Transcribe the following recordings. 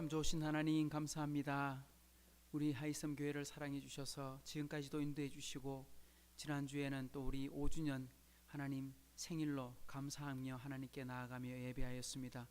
참 좋으신 하나님 감사합니다. 우리 하이섬 교회를 사랑해 주셔서 지금까지도 인도해 주시고 지난주에는 또 우리 5주년 하나님 생일로 감사하며 하나님께 나아가며 예배하였습니다.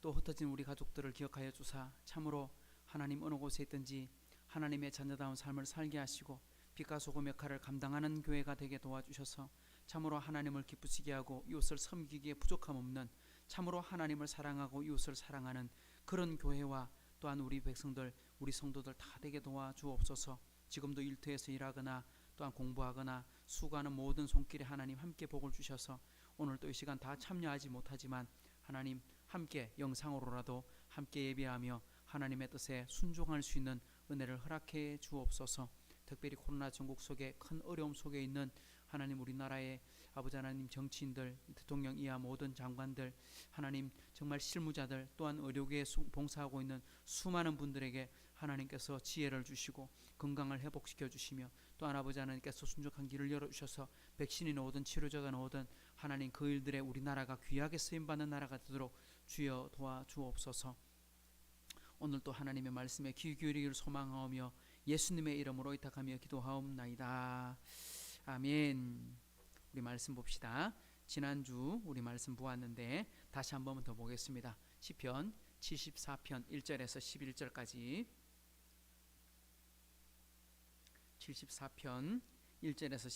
또 흩어진 우리 가족들을 기억하여 주사 참으로 하나님 어느 곳에 있든지 하나님의 자녀다운 삶을 살게 하시고 빛과 소금 역할을 감당하는 교회가 되게 도와주셔서 참으로 하나님을 기쁘시게 하고 이웃을 섬기기에 부족함 없는 참으로 하나님을 사랑하고 이웃을 사랑하는 그런 교회와 또한 우리 백성들 우리 성도들 다 되게 도와주옵소서. 지금도 일터에서 일하거나 또한 공부하거나 수고하는 모든 손길에 하나님 함께 복을 주셔서 오늘 또 이 시간 다 참여하지 못하지만 하나님 함께 영상으로라도 함께 예배하며 하나님의 뜻에 순종할 수 있는 은혜를 허락해 주옵소서. 특별히 코로나 전국 속에 큰 어려움 속에 있는 하나님 우리나라의 아버지 하나님 정치인들 대통령 이하 모든 장관들 하나님 정말 실무자들 또한 의료계에 수- 봉사하고 있는 수많은 분들에게 하나님께서 지혜를 주시고 건강을 회복시켜 주시며 또한 아버지 하나님께서 순종한 길을 열어 주셔서 백신이 나오든 치료제가 나오든 하나님 그 일들에 우리나라가 귀하게 쓰임 받는 나라가 되도록 주여 도와 주옵소서. 오늘 또 하나님의 말씀에 귀 기울이기를 소망하오며 예수님의 이름으로 의탁하며 기도하옵나이다. 아멘. 우리 말씀 봅시다. 지난주 우리 말씀 보았는데 다시 한 번 더 보겠습니다. 시편 74편 1절에서 11절까지 74편 1절에서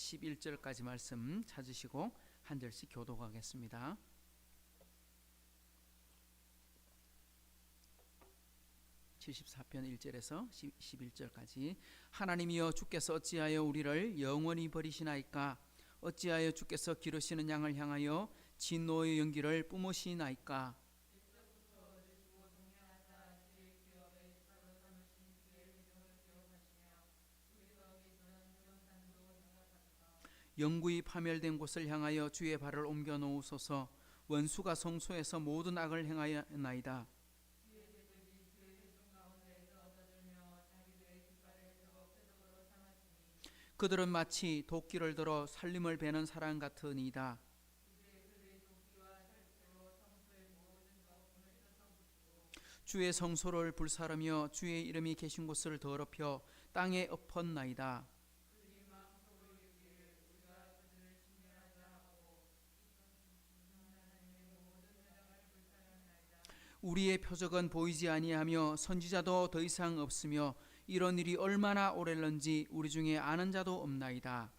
11절까지 말씀 찾으시고 한 절씩 교독하겠습니다. (74편 1절에서 11절까지) 하나님이여 주께서 어찌하여 우리를 영원히 버리시나이까? 어찌하여 주께서 기르시는 양을 향하여 진노의 연기를 뿜으시나이까? 영구히 파멸된 곳을 향하여 주의 발을 옮겨 놓으소서. 원수가 성소에서 모든 악을 행하였나이다 그들은 마치 도끼를 들어 살림을 베는 사람 같으니이다. 주의 성소를 불사르며 주의 이름이 계신 곳을 더럽혀 땅에 엎었나이다. 우리의 표적은 보이지 아니하며 선지자도 더 이상 없으며 이런 일이 얼마나 오래는지 우리 중에 아는 자도 없나이다.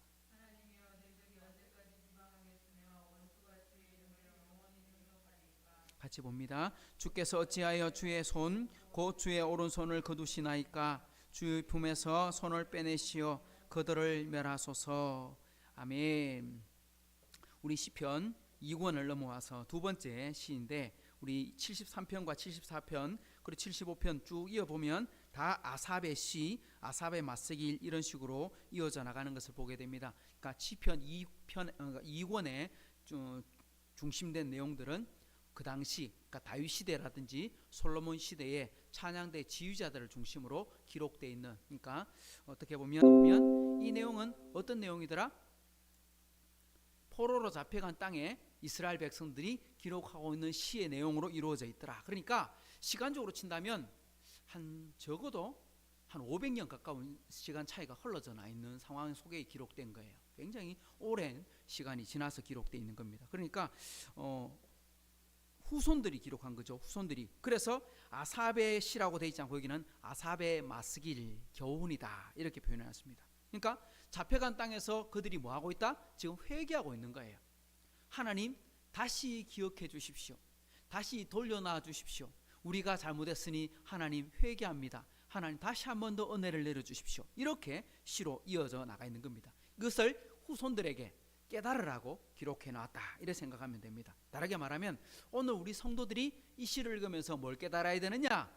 같이 봅니다. 주께서 어찌하여 주의 손, 곧 주의 오른손을 거두시나이까 주의 품에서 손을 빼내시어 그들을 멸하소서. 아멘. 우리 시편 2권을 넘어와서 두 번째 시인데 우리 73편과 74편 그리고 75편 쭉 이어 보면 다 아삽의 시, 아삽의 맞서길 이런 식으로 이어져 나가는 것을 보게 됩니다. 그러니까 시편 2편 어, 2권의 중심된 내용들은 그 당시 그러니까 다윗 시대라든지 솔로몬 시대의 찬양대 지휘자들을 중심으로 기록되어 있는 그러니까 어떻게 보면 보면 이 내용은 어떤 내용이더라? 포로로 잡혀간 땅에 이스라엘 백성들이 기록하고 있는 시의 내용으로 이루어져 있더라. 그러니까 시간적으로 친다면 한 적어도 한 500년 가까운 시간 차이가 흘러져 나 있는 상황 속에 기록된 거예요. 굉장히 오랜 시간이 지나서 기록되어 있는 겁니다. 그러니까 어, 후손들이 기록한 거죠. 후손들이. 그래서 아삽의 시라고 돼 있지 않고 여기는 아삽의 마스길 겨우훈이다 이렇게 표현해놨습니다. 그러니까 잡혀간 땅에서 그들이 뭐 하고 있다? 지금 회개하고 있는 거예요. 하나님 다시 기억해 주십시오. 다시 돌려놔 주십시오. 우리가 잘못했으니 하나님 회개합니다. 하나님 다시 한 번 더 은혜를 내려 주십시오. 이렇게 시로 이어져 나가 있는 겁니다. 이것을 후손들에게 깨달으라고 기록해 놨다. 이렇게 생각하면 됩니다. 다르게 말하면 오늘 우리 성도들이 이 시를 읽으면서 뭘 깨달아야 되느냐?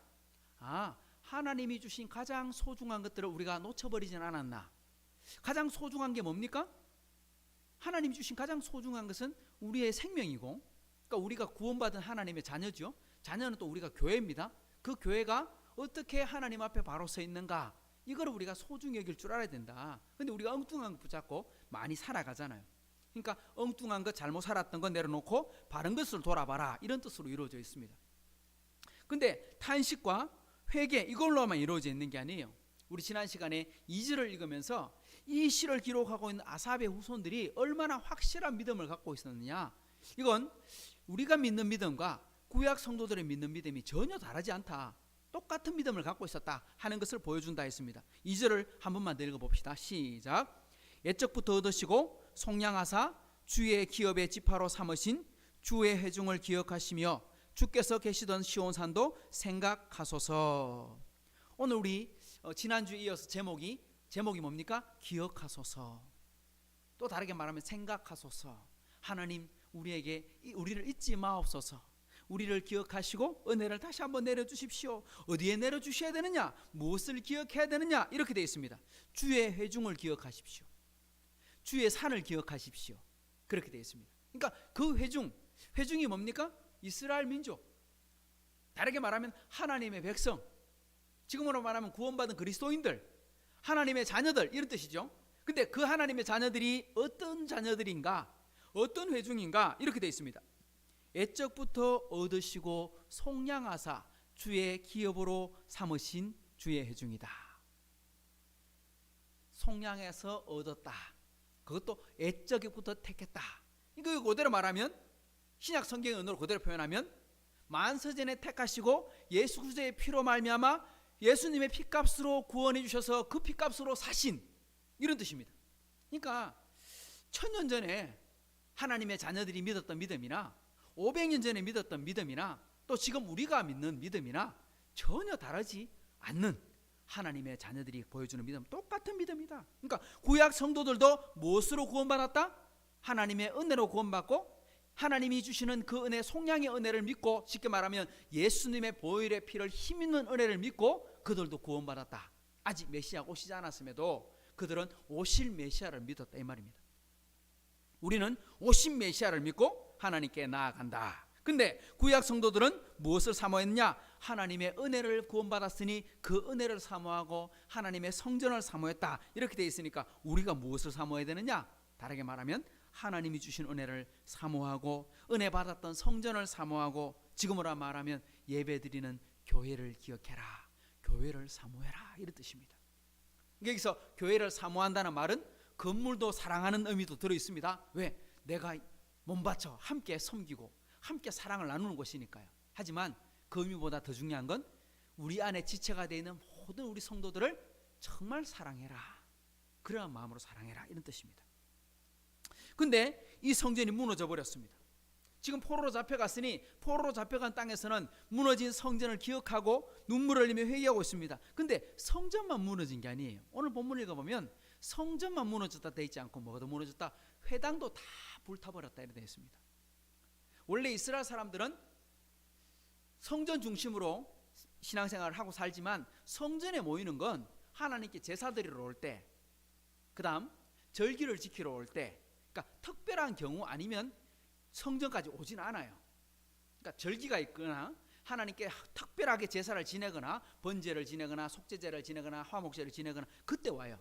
아, 하나님이 주신 가장 소중한 것들을 우리가 놓쳐버리진 않았나? 가장 소중한 게 뭡니까? 하나님이 주신 가장 소중한 것은 우리의 생명이고, 그러니까 우리가 구원받은 하나님의 자녀죠. 자녀는 또 우리가 교회입니다. 그 교회가 어떻게 하나님 앞에 바로 서 있는가? 이거를 우리가 소중히 여길 줄 알아야 된다. 근데 우리가 엉뚱한 거 붙잡고 많이 살아가잖아요. 그러니까 엉뚱한 것 잘못 살았던 거 내려놓고 바른 것을 돌아봐라 이런 뜻으로 이루어져 있습니다. 근데 탄식과 회개 이걸로만 이루어져 있는 게 아니에요. 우리 지난 시간에 2절을 읽으면서 이 시를 기록하고 있는 아삽의 후손들이 얼마나 확실한 믿음을 갖고 있었느냐. 이건 우리가 믿는 믿음과 구약 성도들의 믿는 믿음이 전혀 다르지 않다. 똑같은 믿음을 갖고 있었다 하는 것을 보여준다 했습니다. 2절을 한 번만 더 읽어봅시다. 시작. 옛적부터 얻으시고 속량하사 주의 기업의 지파로 삼으신 주의 회중을 기억하시며 주께서 계시던 시온산도 생각하소서. 오늘 우리 어, 지난주에 이어서 제목이 제목이 뭡니까? 기억하소서. 또 다르게 말하면 생각하소서. 하나님 우리에게 이- 우리를 잊지 마옵소서. 우리를 기억하시고 은혜를 다시 한번 내려 주십시오. 어디에 내려 주셔야 되느냐? 무엇을 기억해야 되느냐? 이렇게 되어 있습니다. 주의 회중을 기억하십시오. 주의 산을 기억하십시오. 그렇게 되어 있습니다. 그러니까 그 회중, 회중이 뭡니까? 이스라엘 민족. 다르게 말하면 하나님의 백성. 지금으로 말하면 구원받은 그리스도인들, 하나님의 자녀들 이런 뜻이죠. 근데 그 하나님의 자녀들이 어떤 자녀들인가? 어떤 회중인가? 이렇게 되어 있습니다. 애적부터 얻으시고 속량하사 주의 기업으로 삼으신 주의 회중이다. 속량해서 얻었다. 그것도 애적부터 택했다. 이거 그대로 말하면 신약 성경의 언어로 그대로 표현하면 만서전에 택하시고 예수 그리스도의 피로 말미암아 예수님의 피값으로 구원해 주셔서 그 피값으로 사신 이런 뜻입니다. 그러니까 천년 전에 하나님의 자녀들이 믿었던 믿음이나 500년 전에 믿었던 믿음이나 또 지금 우리가 믿는 믿음이나 전혀 다르지 않는 하나님의 자녀들이 보여주는 믿음 똑같은 믿음이다. 그러니까 구약 성도들도 무엇으로 구원받았다? 하나님의 은혜로 구원받고 하나님이 주시는 그 은혜 속량의 은혜를 믿고 쉽게 말하면 예수님의 보혈의 피를 힘 있는 은혜를 믿고 그들도 구원받았다. 아직 메시아 오시지 않았음에도 그들은 오실 메시아를 믿었다 이 말입니다. 우리는 오신 메시아를 믿고 하나님께 나아간다. 근데 구약 성도들은 무엇을 사모했냐? 하나님의 은혜를 구원받았으니 그 은혜를 사모하고 하나님의 성전을 사모했다. 이렇게 돼 있으니까 우리가 무엇을 사모해야 되느냐? 다르게 말하면 하나님이 주신 은혜를 사모하고 은혜 받았던 성전을 사모하고 지금으로 말하면 예배드리는 교회를 기억해라. 교회를 사모해라. 이런 뜻입니다. 여기서 교회를 사모한다는 말은 건물도 사랑하는 의미도 들어 있습니다. 왜? 내가 몸 바쳐 함께 섬기고 함께 사랑을 나누는 것이니까요. 하지만 그 의미보다 더 중요한 건 우리 안에 지체가 되어 있는 모든 우리 성도들을 정말 사랑해라. 그러한 마음으로 사랑해라. 이런 뜻입니다. 근데 이 성전이 무너져 버렸습니다. 지금 포로로 잡혀갔으니 포로로 잡혀간 땅에서는 무너진 성전을 기억하고 눈물을 흘리며 회개하고 있습니다. 근데 성전만 무너진 게 아니에요. 오늘 본문 읽어보면 성전만 무너졌다 돼 있지 않고 뭐가 더 무너졌다? 회당도 다 불타버렸다 이렇게 되어 있습니다. 원래 이스라엘 사람들은 성전 중심으로 신앙생활을 하고 살지만 성전에 모이는 건 하나님께 제사 드리러 올 때, 그다음 절기를 지키러 올 때, 그러니까 특별한 경우 아니면 성전까지 오진 않아요. 그러니까 절기가 있거나 하나님께 특별하게 제사를 지내거나 번제를 지내거나 속죄제를 지내거나 화목제를 지내거나 그때 와요.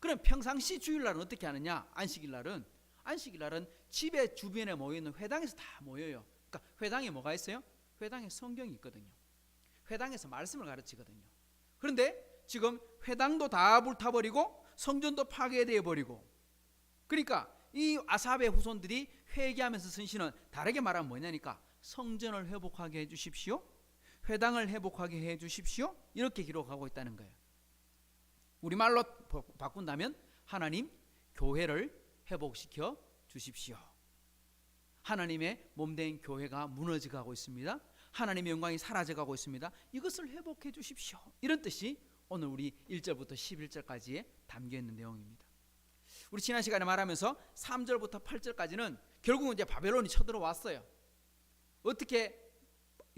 그럼 평상시 주일날은 어떻게 하느냐? 안식일날은 안식일 날은 집에 주변에 모여 있는 회당에서 다 모여요. 그러니까 회당에 뭐가 있어요? 회당에 성경이 있거든요. 회당에서 말씀을 가르치거든요. 그런데 지금 회당도 다 불타버리고 성전도 파괴되어 버리고 그러니까 이 아삽의 후손들이 회개하면서 쓴 시는 다르게 말하면 뭐냐니까 성전을 회복하게 해 주십시오. 회당을 회복하게 해 주십시오. 이렇게 기록하고 있다는 거예요. 우리말로 바꾼다면 하나님 교회를 회복시켜 주십시오. 하나님의 몸된 교회가 무너져 가고 있습니다. 하나님의 영광이 사라져 가고 있습니다. 이것을 회복해 주십시오. 이런 뜻이 오늘 우리 1절부터 11절까지에 담겨 있는 내용입니다. 우리 지난 시간에 말하면서 3절부터 8절까지는 결국은 이제 바벨론이 쳐들어왔어요. 어떻게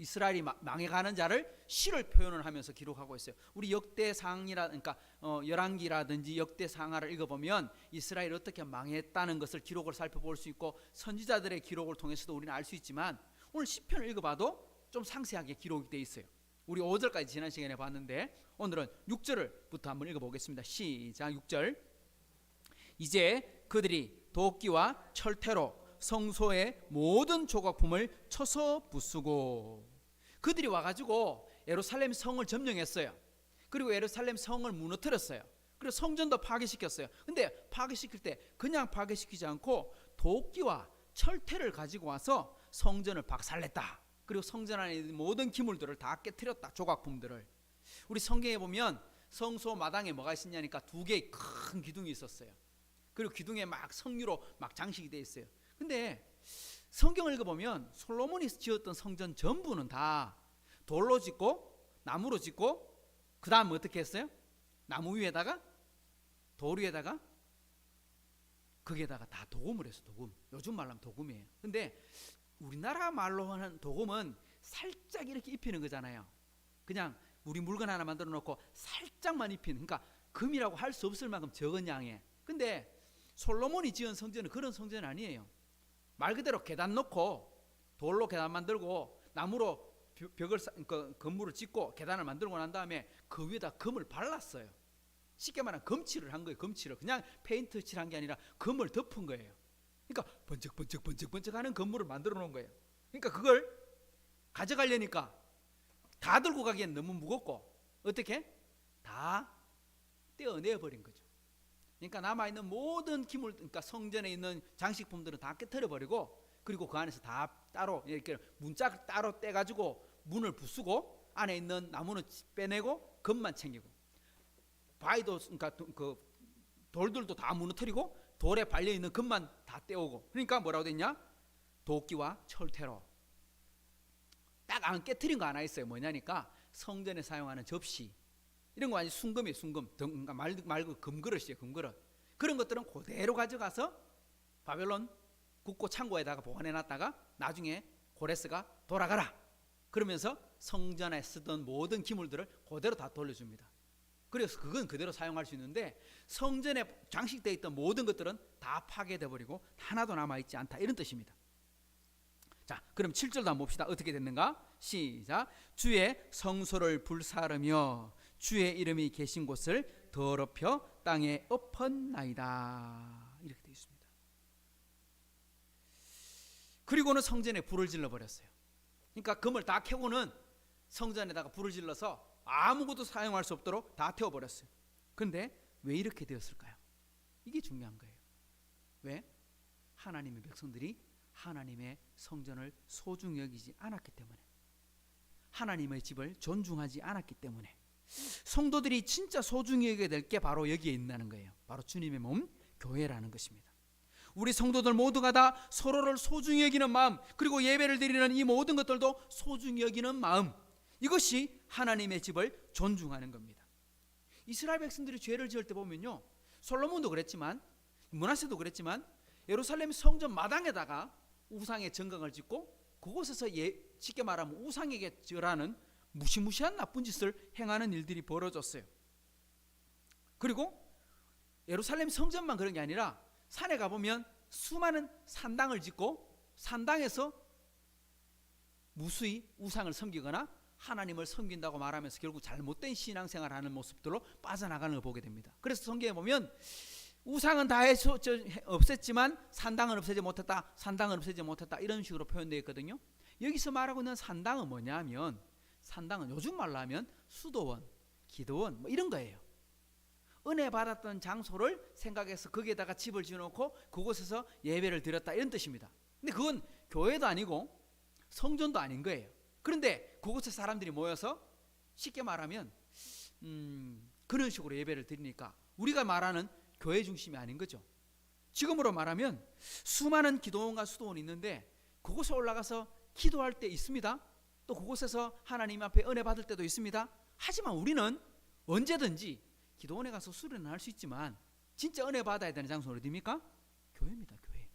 이스라엘이 망해가는 자를 시를 표현을 하면서 기록하고 있어요. 우리 역대상이라 그러니까 어, 열왕기라든지 역대상하를 읽어보면 이스라엘 어떻게 망했다는 것을 기록을 살펴볼 수 있고 선지자들의 기록을 통해서도 우리는 알 수 있지만 오늘 시편을 읽어봐도 좀 상세하게 기록이 돼 있어요. 우리 5절까지 지난 시간에 봤는데 오늘은 6절부터 한번 읽어보겠습니다. 시작 6절 이제 그들이 도끼와 철퇴로 성소의 모든 조각품을 쳐서 부수고 그들이 와가지고 예루살렘 성을 점령했어요. 그리고 예루살렘 성을 무너뜨렸어요. 그리고 성전도 파괴시켰어요. 근데 파괴시킬 때 그냥 파괴시키지 않고 도끼와 철퇴를 가지고 와서 성전을 박살냈다. 그리고 성전 안에 있는 모든 기물들을 다 깨뜨렸다. 조각품들을. 우리 성경에 보면 성소 마당에 뭐가 있었냐니까 두 개의 큰 기둥이 있었어요. 그리고 기둥에 막 성유로 막 장식이 돼 있어요. 근데 성경을 읽어보면 솔로몬이 지었던 성전 전부는 다 돌로 짓고 나무로 짓고 그 다음 어떻게 했어요? 나무 위에다가? 돌 위에다가? 거기에다가 다 도금을 했어 도금. 요즘 말로 하면 도금이에요. 근데 우리나라 말로 하는 도금은 살짝 이렇게 입히는 거잖아요. 그냥 우리 물건 하나 만들어 놓고 살짝만 입히는 그러니까 금이라고 할 수 없을 만큼 적은 양에 근데 솔로몬이 지은 성전은 그런 성전 아니에요 말 그대로 계단 놓고 돌로 계단 만들고 나무로 벼- 벽을 쌓- 그 건물을 짓고 계단을 만들고 난 다음에 그 위에다 금을 발랐어요. 쉽게 말하면 금칠을 한 거예요. 금칠을 그냥 페인트 칠한 게 아니라 금을 덮은 거예요. 그러니까 번쩍 번쩍 번쩍 번쩍하는 건물을 만들어 놓은 거예요. 그러니까 그걸 가져가려니까 다 들고 가기엔 너무 무겁고 어떻게 다 떼어내 버린 거죠. 그러니까 남아 있는 모든 기물, 그러니까 성전에 있는 장식품들은 다 깨뜨려 버리고 그리고 그 안에서 다 따로 이렇게 문짝을 따로 떼 가지고 문을 부수고 안에 있는 나무는 빼내고 금만 챙기고. 바위도 그러니까 도- 그 돌들도 다 무너뜨리고 돌에 발려 있는 금만 다 떼오고. 그러니까 뭐라고 됐냐? 도끼와 철퇴로. 딱 안 깨뜨린 거 하나 있어요. 뭐냐니까 성전에 사용하는 접시 이런 거 아니 순금이에요 순금 등- 그러니까 말, 말고 금그릇이에요 금그릇 그런 것들은 그대로 가져가서 바벨론 국고 창고에다가 보관해 놨다가 나중에 고레스가 돌아가라 그러면서 성전에 쓰던 모든 기물들을 그대로 다 돌려줍니다 그래서 그건 그대로 사용할 수 있는데 성전에 장식되어 있던 모든 것들은 다 파괴돼 버리고 하나도 남아 있지 않다 이런 뜻입니다. 자, 그럼 7절도 한번 봅시다. 어떻게 됐는가? 시작. 주의 성소를 불사르며 주의 이름이 계신 곳을 더럽혀 땅에 엎었나이다. 이렇게 되어 있습니다. 그리고는 성전에 불을 질러 버렸어요. 그러니까 금을 다 캐고는 성전에다가 불을 질러서 아무것도 사용할 수 없도록 다 태워 버렸어요. 근데 왜 이렇게 되었을까요? 이게 중요한 거예요. 왜? 하나님의 백성들이 하나님의 성전을 소중히 여기지 않았기 때문에 하나님의 집을 존중하지 않았기 때문에 성도들이 진짜 소중히 여겨야 될 게 바로 여기에 있다는 거예요. 바로 주님의 몸 교회라는 것입니다. 우리 성도들 모두가 다 서로를 소중히 여기는 마음 그리고 예배를 드리는 이 모든 것들도 소중히 여기는 마음 이것이 하나님의 집을 존중하는 겁니다. 이스라엘 백성들이 죄를 지을 때 보면요. 솔로몬도 그랬지만 문하세도 그랬지만 예루살렘 성전 마당에다가 우상의 정강을 짓고 그곳에서 예, 쉽게 말하면 우상에게 절하는 무시무시한 나쁜 짓을 행하는 일들이 벌어졌어요. 그리고 예루살렘 성전만 그런 게 아니라 산에 가보면 수많은 산당을 짓고 산당에서 무수히 우상을 섬기거나 하나님을 섬긴다고 말하면서 결국 잘못된 신앙생활을 하는 모습들로 빠져나가는 걸 보게 됩니다. 그래서 성경에 보면 우상은 다 해서 저, 해- 없앴지만 산당은 없애지 못했다. 산당은 없애지 못했다. 이런 식으로 표현되어 있거든요. 여기서 말하고 있는 산당은 뭐냐면 산당은 요즘 말로 하면 수도원, 기도원 뭐 이런 거예요. 은혜 받았던 장소를 생각해서 거기에다가 집을 지어놓고 그곳에서 예배를 드렸다 이런 뜻입니다. 근데 그건 교회도 아니고 성전도 아닌 거예요. 그런데 그곳에 사람들이 모여서 쉽게 말하면 음, 그런 식으로 예배를 드리니까 우리가 말하는 교회 중심이 아닌 거죠. 지금으로 말하면 수많은 기도원과 수도원이 있는데 그곳에 올라가서 기도할 때 있습니다. 또 그곳에서 하나님 앞에 은혜 받을 때도 있습니다. 하지만 우리는 언제든지 기도원에 가서 수련을 할 수 있지만 진짜 은혜 받아야 되는 장소는 어디입니까? 교회입니다. 교회.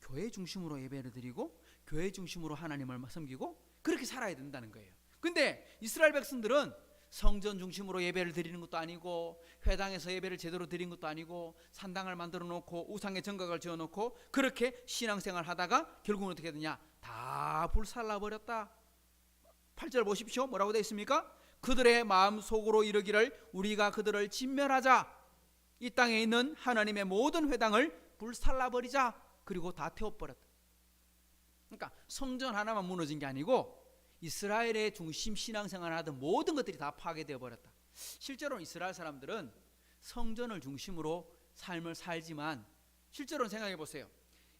교회 중심으로 예배를 드리고 교회 중심으로 하나님을 섬기고 그렇게 살아야 된다는 거예요. 근데 이스라엘 백성들은 성전 중심으로 예배를 드리는 것도 아니고 회당에서 예배를 제대로 드린 것도 아니고 산당을 만들어 놓고 우상의 정각을 지어 놓고 그렇게 신앙생활 하다가 결국은 어떻게 되냐? 다 불살라 버렸다. 8절 보십시오. 뭐라고 되어 있습니까? 그들의 마음 속으로 이르기를 우리가 그들을 진멸하자. 이 땅에 있는 하나님의 모든 회당을 불살라 버리자. 그리고 다 태워 버렸다. 그러니까 성전 하나만 무너진 게 아니고 이스라엘의 중심 신앙생활을 하던 모든 것들이 다 파괴되어 버렸다. 실제로 이스라엘 사람들은 성전을 중심으로 삶을 살지만 실제로 생각해 보세요.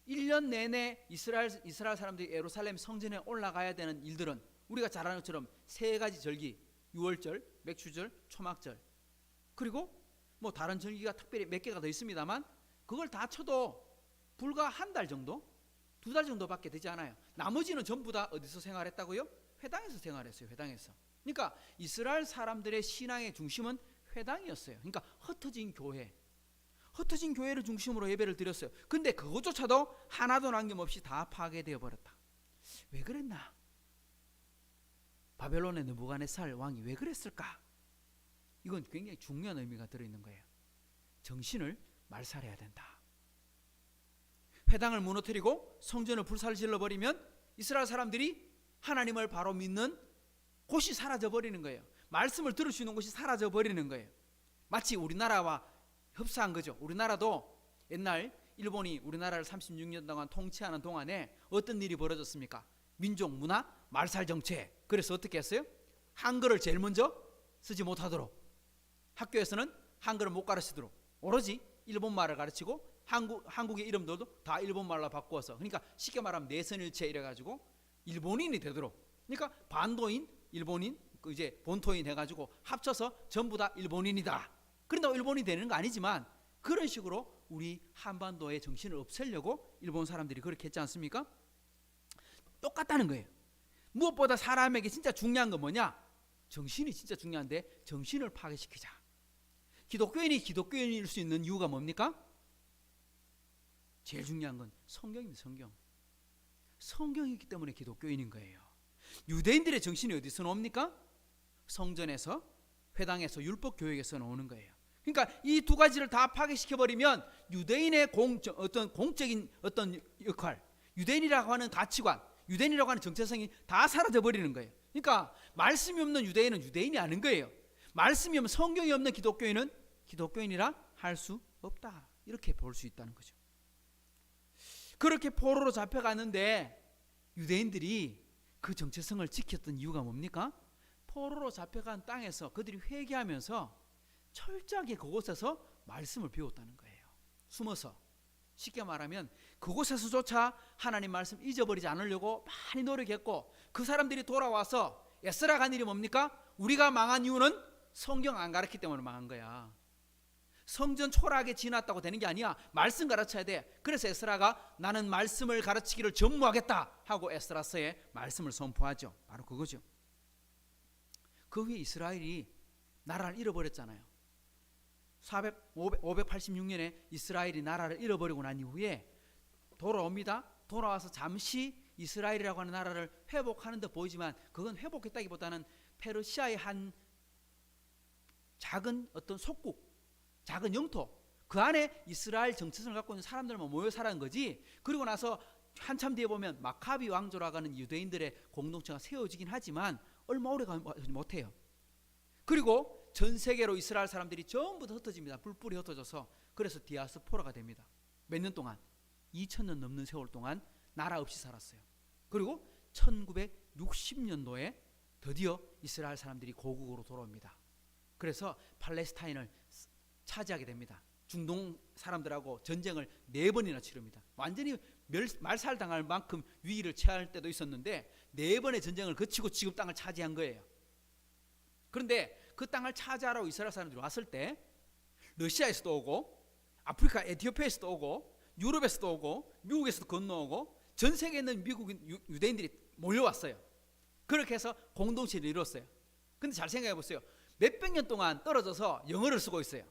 1년 내내 이스라엘 이스라엘 사람들이 예루살렘 성전에 올라가야 되는 일들은 우리가 잘 아는 것처럼 세 가지 절기, 유월절, 맥주절, 초막절. 그리고 뭐 다른 절기가 특별히 몇 개가 더 있습니다만 그걸 다 쳐도 불과 한 달 정도, 두 달 정도밖에 되지 않아요. 나머지는 전부 다 어디서 생활했다고요? 회당에서 생활했어요. 회당에서. 그러니까 이스라엘 사람들의 신앙의 중심은 회당이었어요. 그러니까 흩어진 교회. 흩어진 교회를 중심으로 예배를 드렸어요. 근데 그것조차도 하나도 남김없이 다 파괴되어 버렸다. 왜 그랬나? 바벨론의 느부갓네살 왕이 왜 그랬을까? 이건 굉장히 중요한 의미가 들어 있는 거예요. 정신을 말살해야 된다. 회당을 무너뜨리고 성전을 불살질러 버리면 이스라엘 사람들이 하나님을 바로 믿는 곳이 사라져 버리는 거예요. 말씀을 들을 수 있는 곳이 사라져 버리는 거예요. 마치 우리나라와 흡사한 거죠. 우리나라도 옛날 일본이 우리나라를 36년 동안 통치하는 동안에 어떤 일이 벌어졌습니까? 민족 문화 말살 정책. 그래서 어떻게 했어요? 한글을 제일 먼저 쓰지 못하도록 학교에서는 한글을 못 가르치도록 오로지 일본말을 가르치고 한국 한국의 이름들도 다 일본말로 바꾸어서 그러니까 쉽게 말하면 내선일체 이래 가지고 일본인이 되도록 그러니까 반도인 일본인 그 이제 본토인 해가지고 합쳐서 전부 다 일본인이다. 그런다고 일본이 되는 거 아니지만 그런 식으로 우리 한반도의 정신을 없애려고 일본 사람들이 그렇게 했지 않습니까? 똑같다는 거예요. 무엇보다 사람에게 진짜 중요한 건 뭐냐? 정신이 진짜 중요한데 정신을 파괴시키자. 기독교인이 기독교인일 수 있는 이유가 뭡니까? 제일 중요한 건 성경입니다. 성경. 성경이기 때문에 기독교인인 거예요. 유대인들의 정신이 어디서 나옵니까? 성전에서 회당에서 율법 교육에서 나오는 거예요. 그러니까 이 두 가지를 다 파괴시켜 버리면 유대인의 공 어떤 공적인 어떤 역할, 유대인이라고 하는 가치관, 유대인이라고 하는 정체성이 다 사라져 버리는 거예요. 그러니까 말씀이 없는 유대인은 유대인이 아닌 거예요. 말씀이 없는 성경이 없는 기독교인은 기독교인이라 할 수 없다. 이렇게 볼 수 있다는 거죠. 그렇게 포로로 잡혀가는데 유대인들이 그 정체성을 지켰던 이유가 뭡니까? 포로로 잡혀간 땅에서 그들이 회개하면서 철저하게 그곳에서 말씀을 배웠다는 거예요. 숨어서 쉽게 말하면 그곳에서조차 하나님 말씀 잊어버리지 않으려고 많이 노력했고 그 사람들이 돌아와서 에스라 간 일이 뭡니까? 우리가 망한 이유는 성경 안 가르쳤기 때문에 망한 거야. 성전 초라하게 지났다고 되는 게 아니야. 말씀 가르쳐야 돼. 그래서 에스라가 나는 말씀을 가르치기를 전무하겠다 하고 에스라서에 말씀을 선포하죠. 바로 그거죠. 그 후에 이스라엘이 나라를 잃어버렸잖아요. 400, 500, 586년에 이스라엘이 나라를 잃어버리고 난 이후에 돌아옵니다. 돌아와서 잠시 이스라엘이라고 하는 나라를 회복하는 듯 보이지만 그건 회복했다기보다는 페르시아의 한 작은 어떤 속국 작은 영토 그 안에 이스라엘 정체성을 갖고 있는 사람들만 모여 살아는 거지. 그리고 나서 한참 뒤에 보면 마카비 왕조라고 하는 유대인들의 공동체가 세워지긴 하지만 얼마 오래 가지 못해요. 그리고 전 세계로 이스라엘 사람들이 전부 다 흩어집니다. 뿔뿔이 흩어져서 그래서 디아스포라가 됩니다. 몇 년 동안 2000년 넘는 세월 동안 나라 없이 살았어요. 그리고 1960년도에 드디어 이스라엘 사람들이 고국으로 돌아옵니다. 그래서 팔레스타인을 차지하게 됩니다. 중동 사람들하고 전쟁을 네 번이나 치릅니다. 완전히 말살당할 만큼 위기를 처할 때도 있었는데 네 번의 전쟁을 거치고 지금 땅을 차지한 거예요. 그런데 그 땅을 차지하러 이스라엘 사람들이 왔을 때 러시아에서도 오고 아프리카 에티오피아에서도 오고 유럽에서도 오고 미국에서도 건너오고 전 세계에 있는 미국 유대인들이 몰려왔어요. 그렇게 해서 공동체를 이뤘어요. 근데 잘 생각해 보세요. 몇백 년 동안 떨어져서 영어를 쓰고 있어요.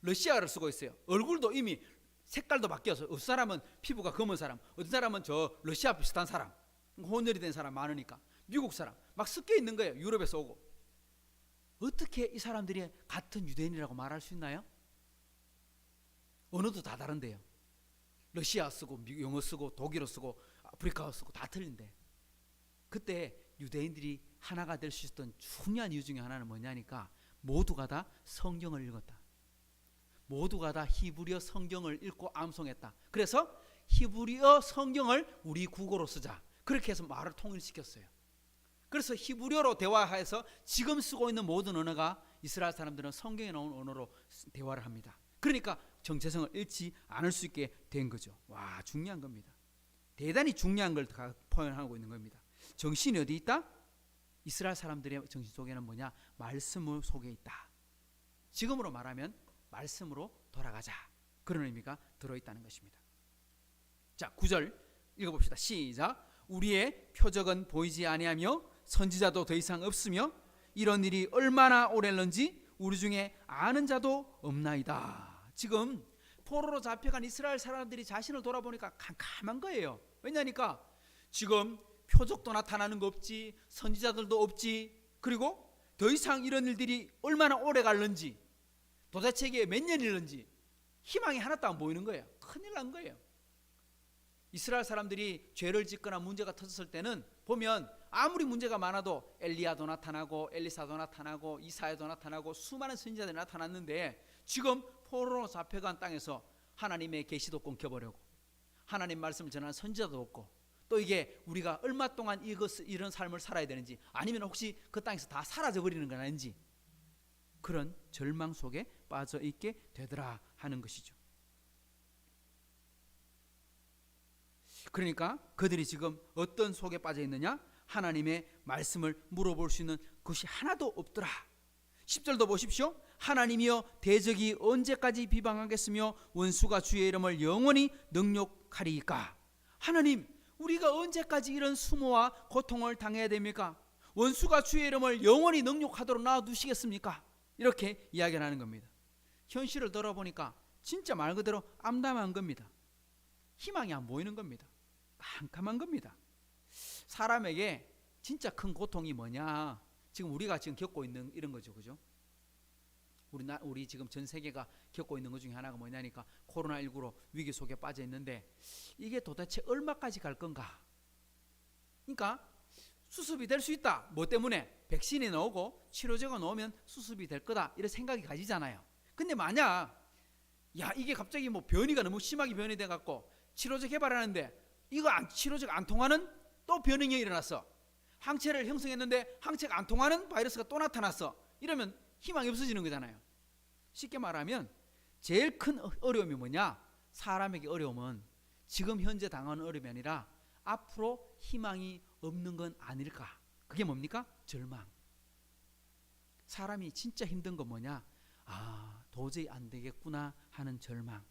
러시아어를 쓰고 있어요. 얼굴도 이미 색깔도 바뀌어서 어떤 사람은 피부가 검은 사람, 어떤 사람은 저 러시아 비슷한 사람, 혼혈이 된 사람 많으니까 미국 사람 막 섞여 있는 거예요. 유럽에서 오고 어떻게 이 사람들이 같은 유대인이라고 말할 수 있나요? 언어도 다 다른데요. 러시아 쓰고 영어 쓰고 독일어 쓰고 아프리카어 쓰고 다 틀린데 그때 유대인들이 하나가 될 수 있었던 중요한 이유 중에 하나는 뭐냐니까 모두가 다 성경을 읽었다. 모두가 다 히브리어 성경을 읽고 암송했다. 그래서 히브리어 성경을 우리 국어로 쓰자. 그렇게 해서 말을 통일시켰어요. 그래서 히브리어로 대화해서 지금 쓰고 있는 모든 언어가 이스라엘 사람들은 성경에 나온 언어로 쓰- 대화를 합니다. 그러니까 정체성을 잃지 않을 수 있게 된 거죠. 와 중요한 겁니다. 대단히 중요한 걸다 표현하고 있는 겁니다. 정신이 어디 있다? 이스라엘 사람들의 정신 속에는 뭐냐? 말씀 속에 있다. 지금으로 말하면 말씀으로 돌아가자. 그런 의미가 들어 있다는 것입니다. 자, 9절 읽어 봅시다. 시작. 우리의 표적은 보이지 아니하며 선지자도 더 이상 없으며 이런 일이 얼마나 오래는지 우리 중에 아는 자도 없나이다. 지금 포로로 잡혀간 이스라엘 사람들이 자신을 돌아보니까 캄캄한 거예요. 왜냐니까 지금 표적도 나타나는 거 없지, 선지자들도 없지, 그리고 더 이상 이런 일들이 얼마나 오래 갈는지, 도대체 이게 몇 년이는지 희망이 하나도 안 보이는 거예요. 큰일 난 거예요. 이스라엘 사람들이 죄를 짓거나 문제가 터졌을 때는 보면 아무리 문제가 많아도 엘리야도 나타나고 엘리사도 나타나고 이사야도 나타나고 수많은 선지자들이 나타났는데 지금 포로로 잡혀간 땅에서 하나님의 계시도 끊겨버리고 하나님 말씀을 전하는 선지자도 없고 또 이게 우리가 얼마 동안 이것 이런 삶을 살아야 되는지 아니면 혹시 그 땅에서 다 사라져 버리는 건 아닌지 그런 절망 속에 빠져 있게 되더라 하는 것이죠. 그러니까 그들이 지금 어떤 속에 빠져 있느냐? 하나님의 말씀을 물어볼 수 있는 것이 하나도 없더라. 10절도 보십시오. 하나님이여 대적이 언제까지 비방하겠으며 원수가 주의 이름을 영원히 능욕하리이까? 하나님, 우리가 언제까지 이런 수모와 고통을 당해야 됩니까? 원수가 주의 이름을 영원히 능욕하도록 놔두시겠습니까? 이렇게 이야기를 하는 겁니다. 현실을 들어보니까 진짜 말 그대로 암담한 겁니다. 희망이 안 보이는 겁니다. 깜깜한 겁니다. 사람에게 진짜 큰 고통이 뭐냐? 지금 우리가 지금 겪고 있는 이런 거죠, 그죠? 우리 나 우리 지금 전 세계가 겪고 있는 것 중에 하나가 뭐냐니까 코로나 19로 위기 속에 빠져 있는데 이게 도대체 얼마까지 갈 건가? 그러니까 수습이 될 수 있다. 뭐 때문에? 백신이 나오고 치료제가 나오면 수습이 될 거다. 이런 생각이 가지잖아요. 근데 만약 야 이게 갑자기 뭐 변이가 너무 심하게 변이돼 갖고 치료제 개발하는데 이거 안, 치료제가 안 통하는 또 변이가 일어났어. 항체를 형성했는데 항체가 안 통하는 바이러스가 또 나타났어. 이러면 희망이 없어지는 거잖아요. 쉽게 말하면 제일 큰 어- 어려움이 뭐냐? 사람에게 어려움은 지금 현재 당하는 어려움이 아니라 앞으로 희망이 없는 건 아닐까? 그게 뭡니까? 절망. 사람이 진짜 힘든 건 뭐냐? 아, 도저히 안 되겠구나 하는 절망.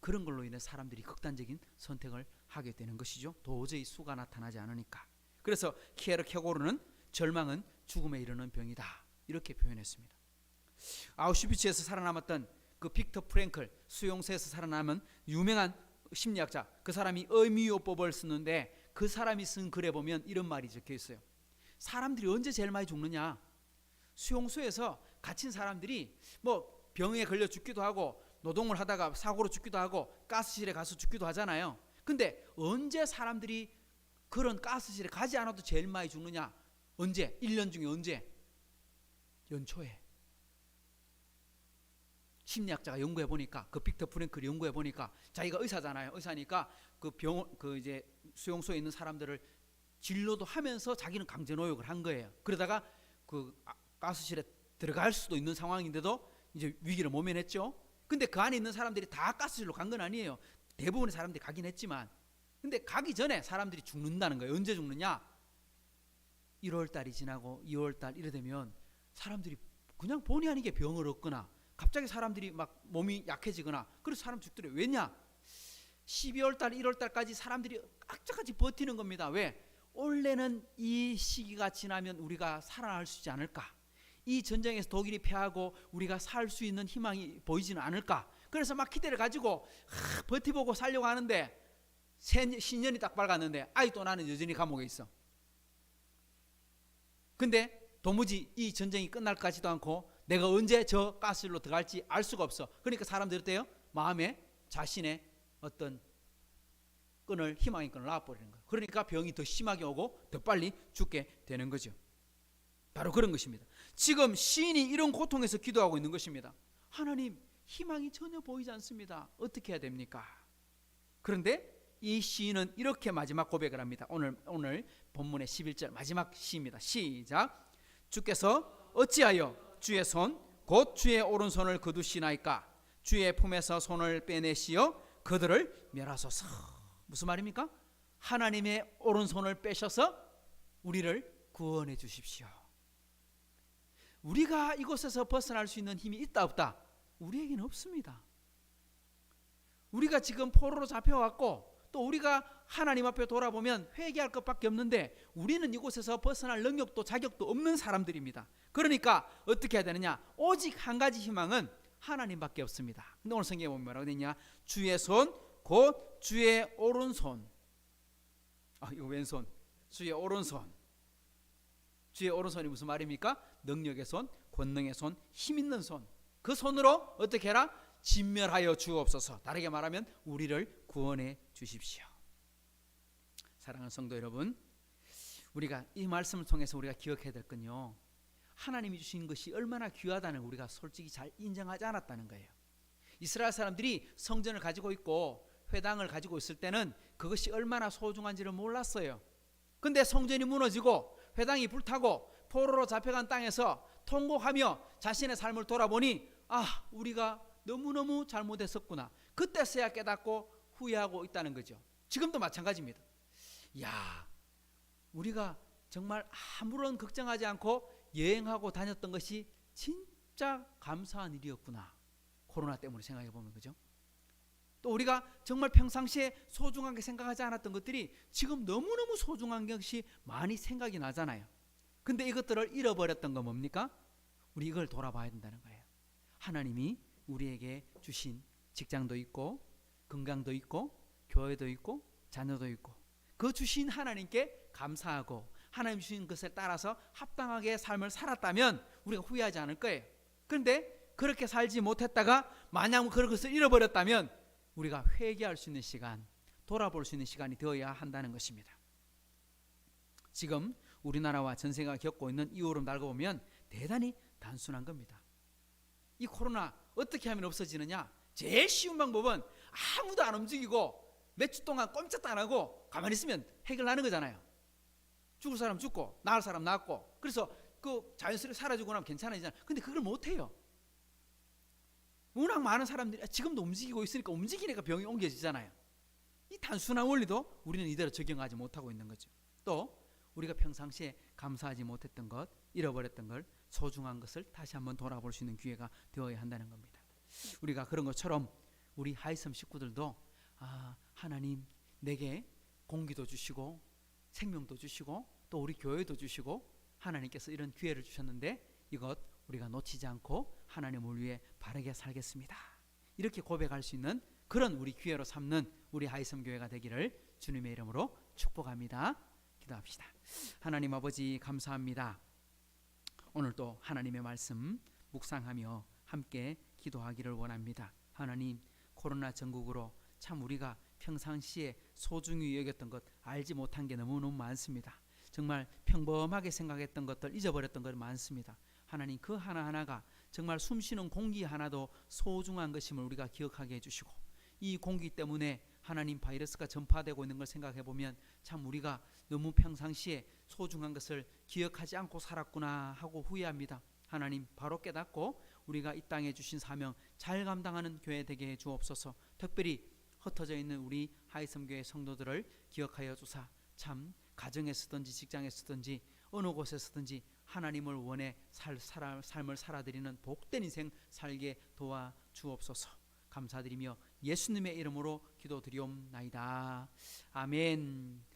그런 걸로 인해 사람들이 극단적인 선택을 하게 되는 것이죠. 도저히 수가 나타나지 않으니까. 그래서 키에르 케고르는 절망은 죽음에 이르는 병이다. 이렇게 표현했습니다. 아우슈비츠에서 살아남았던 그 빅터 프랭클 수용소에서 살아남은 유명한 심리학자 그 사람이 의미요법을 쓰는데 그 사람이 쓴 글에 보면 이런 말이 적혀 있어요. 사람들이 언제 제일 많이 죽느냐? 수용소에서 갇힌 사람들이 뭐 병에 걸려 죽기도 하고 노동을 하다가 사고로 죽기도 하고 가스실에 가서 죽기도 하잖아요. 근데 언제 사람들이 그런 가스실에 가지 않아도 제일 많이 죽느냐? 언제? 1년 중에 언제? 연초에. 심리학자가 연구해 보니까 그 빅터 프랭클 연구해 보니까 자기가 의사잖아요. 의사니까 그 병원 그 이제 수용소에 있는 사람들을 진료도 하면서 자기는 강제 노역을 한 거예요. 그러다가 그 아- 가스실에 들어갈 수도 있는 상황인데도 이제 위기를 모면했죠. 근데 그 안에 있는 사람들이 다 가스실로 간 건 아니에요. 대부분의 사람들이 가긴 했지만 근데 가기 전에 사람들이 죽는다는 거예요. 언제 죽느냐? 1월 달이 지나고 2월 달 이래 되면 사람들이 그냥 본의 아니게 병을 얻거나 갑자기 사람들이 막 몸이 약해지거나 그래서 사람 죽더래요. 왜냐? 12월 달, 1월 달까지 사람들이 악착같이 버티는 겁니다. 왜? 원래는 이 시기가 지나면 우리가 살아날 수 있지 않을까? 이 전쟁에서 독일이 패하고 우리가 살 수 있는 희망이 보이지는 않을까? 그래서 막 기대를 가지고 하, 버티보고 살려고 하는데 새- 신년이 딱 밝았는데 아직도 나는 여전히 감옥에 있어. 근데 도무지 이 전쟁이 끝날 것 같지도 않고 내가 언제 저 가스로 들어갈지 알 수가 없어. 그러니까 사람들이 어때요? 마음에 자신의 어떤 끈을 희망의 끈을 놔버리는 거예요. 그러니까 병이 더 심하게 오고 더 빨리 죽게 되는 거죠. 바로 그런 것입니다. 지금 시인이 이런 고통에서 기도하고 있는 것입니다. 하나님, 희망이 전혀 보이지 않습니다. 어떻게 해야 됩니까? 그런데 이 시인은 이렇게 마지막 고백을 합니다. 오늘 오늘 본문의 11절 마지막 시입니다. 시작. 주께서 어찌하여 주의 손 곧 주의 오른손을 거두시나이까 주의 품에서 손을 빼내시어 그들을 멸하소서. 무슨 말입니까? 하나님의 오른손을 빼셔서 우리를 구원해 주십시오. 우리가 이곳에서 벗어날 수 있는 힘이 있다 없다? 우리에게는 없습니다. 우리가 지금 포로로 잡혀왔고 또 우리가 하나님 앞에 돌아보면 회개할 것밖에 없는데 우리는 이곳에서 벗어날 능력도 자격도 없는 사람들입니다. 그러니까 어떻게 해야 되느냐? 오직 한 가지 희망은 하나님밖에 없습니다. 근데 오늘 성경에 보면 뭐라고 되냐? 주의 손, 곧 주의 오른손. 아, 이거 왼손. 주의 오른손. 주의 오른손이 무슨 말입니까? 능력의 손, 권능의 손, 힘 있는 손. 그 손으로 어떻게 해라? 진멸하여 주옵소서. 다르게 말하면 우리를 구원해 주십시오. 사랑하는 성도 여러분, 우리가 이 말씀을 통해서 우리가 기억해야 될 건요. 하나님이 주신 것이 얼마나 귀하다는 걸 우리가 솔직히 잘 인정하지 않았다는 거예요. 이스라엘 사람들이 성전을 가지고 있고 회당을 가지고 있을 때는 그것이 얼마나 소중한지를 몰랐어요. 근데 성전이 무너지고 회당이 불타고 포로로 잡혀간 땅에서 통곡하며 자신의 삶을 돌아보니 아 우리가 너무너무 잘못했었구나. 그때서야 깨닫고 후회하고 있다는 거죠. 지금도 마찬가지입니다. 야 우리가 정말 아무런 걱정하지 않고 여행하고 다녔던 것이 진짜 감사한 일이었구나. 코로나 때문에 생각해 보면 그죠? 또 우리가 정말 평상시에 소중하게 생각하지 않았던 것들이 지금 너무너무 소중한 것이 많이 생각이 나잖아요. 근데 이것들을 잃어버렸던 건 뭡니까? 우리 이걸 돌아봐야 된다는 거예요. 하나님이 우리에게 주신 직장도 있고 건강도 있고 교회도 있고 자녀도 있고 그 주신 하나님께 감사하고 하나님 주신 것에 따라서 합당하게 삶을 살았다면 우리가 후회하지 않을 거예요. 그런데 그렇게 살지 못했다가 만약 그런 것을 잃어버렸다면 우리가 회개할 수 있는 시간, 돌아볼 수 있는 시간이 되어야 한다는 것입니다. 지금 우리나라와 전 세계가 겪고 있는 이 오름 달고 보면 대단히 단순한 겁니다. 이 코로나 어떻게 하면 없어지느냐? 제일 쉬운 방법은 아무도 안 움직이고 몇 주 동안 꼼짝도 안 하고 가만히 있으면 해결나는 거잖아요. 죽을 사람 죽고 나을 사람 낫고 그래서 그 자연스럽게 사라지고 나면 괜찮아지잖아요. 근데 그걸 못 해요. 워낙 많은 사람들이 아, 지금도 움직이고 있으니까 움직이니까 병이 옮겨지잖아요. 이 단순한 원리도 우리는 이대로 적용하지 못하고 있는 거죠. 또 우리가 평상시에 감사하지 못했던 것, 잃어버렸던 걸 소중한 것을 다시 한번 돌아볼 수 있는 기회가 되어야 한다는 겁니다. 우리가 그런 것처럼 우리 하이섬 식구들도 아, 하나님 내게 공기도 주시고 생명도 주시고 또 우리 교회도 주시고 하나님께서 이런 기회를 주셨는데 이것 우리가 놓치지 않고 하나님을 위해 바르게 살겠습니다. 이렇게 고백할 수 있는 그런 우리 기회로 삼는 우리 하이섬 교회가 되기를 주님의 이름으로 축복합니다. 기도합시다. 하나님 아버지 감사합니다. 오늘 또 하나님의 말씀 묵상하며 함께 기도하기를 원합니다. 하나님 코로나 전국으로 참 우리가 평상시에 소중히 여겼던 것 알지 못한 게 너무너무 많습니다. 정말 평범하게 생각했던 것들 잊어버렸던 것 많습니다. 하나님 그 하나하나가 정말 숨쉬는 공기 하나도 소중한 것임을 우리가 기억하게 해주시고 이 공기 때문에 하나님 바이러스가 전파되고 있는 걸 생각해 보면 참 우리가 너무 평상시에 소중한 것을 기억하지 않고 살았구나 하고 후회합니다. 하나님 바로 깨닫고 우리가 이 땅에 주신 사명 잘 감당하는 교회 되게 해 주옵소서. 특별히 흩어져 있는 우리 하이섬 교회 성도들을 기억하여 주사 참 가정에 서든지 직장에 서든지 어느 곳에 서든지 하나님을 원해 살, 살아, 삶을 살아드리는 복된 인생 살게 도와 주옵소서. 감사드리며 예수님의 이름으로 기도드리옵나이다. 아멘.